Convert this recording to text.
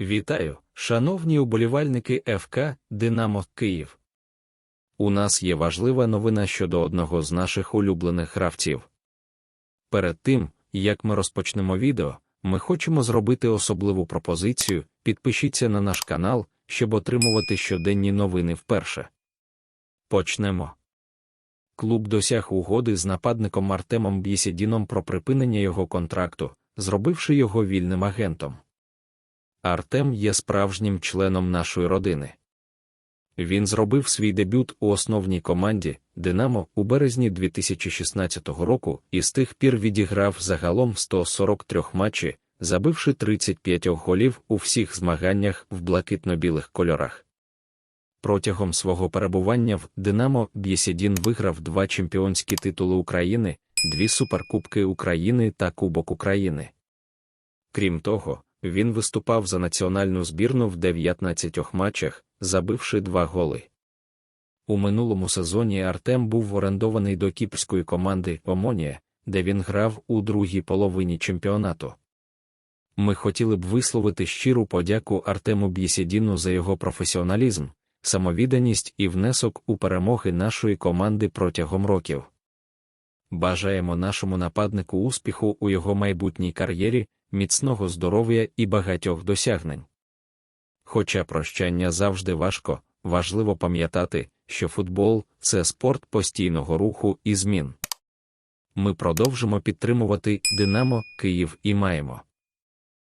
Вітаю, шановні уболівальники ФК Динамо Київ. У нас є важлива новина щодо одного з наших улюблених гравців. Перед тим, як ми розпочнемо відео, ми хочемо зробити особливу пропозицію. Підпишіться на наш канал, щоб отримувати щоденні новини вперше. Почнемо. Клуб досяг угоди з нападником Артемом Бєсєдіном про припинення його контракту, зробивши його вільним агентом. Артем є справжнім членом нашої родини. Він зробив свій дебют у основній команді Динамо у березні 2016 року і з тих пір відіграв загалом 143 матчі, забивши 35 голів у всіх змаганнях в блакитно-білих кольорах. Протягом свого перебування в Динамо Бєсєдін виграв два чемпіонські титули України, дві суперкубки України та Кубок України. Крім того, він виступав за національну збірну в 19 матчах, забивши два голи. У минулому сезоні Артем був орендований до кіпрської команди Омонія, де він грав у другій половині чемпіонату. Ми хотіли б висловити щиру подяку Артему Бєсєдіну за його професіоналізм, самовідданість і внесок у перемоги нашої команди протягом років. Бажаємо нашому нападнику успіху у його майбутній кар'єрі, міцного здоров'я і багатьох досягнень. Хоча прощання завжди важко, важливо пам'ятати, що футбол це спорт постійного руху і змін. Ми продовжимо підтримувати Динамо Київ і маємо.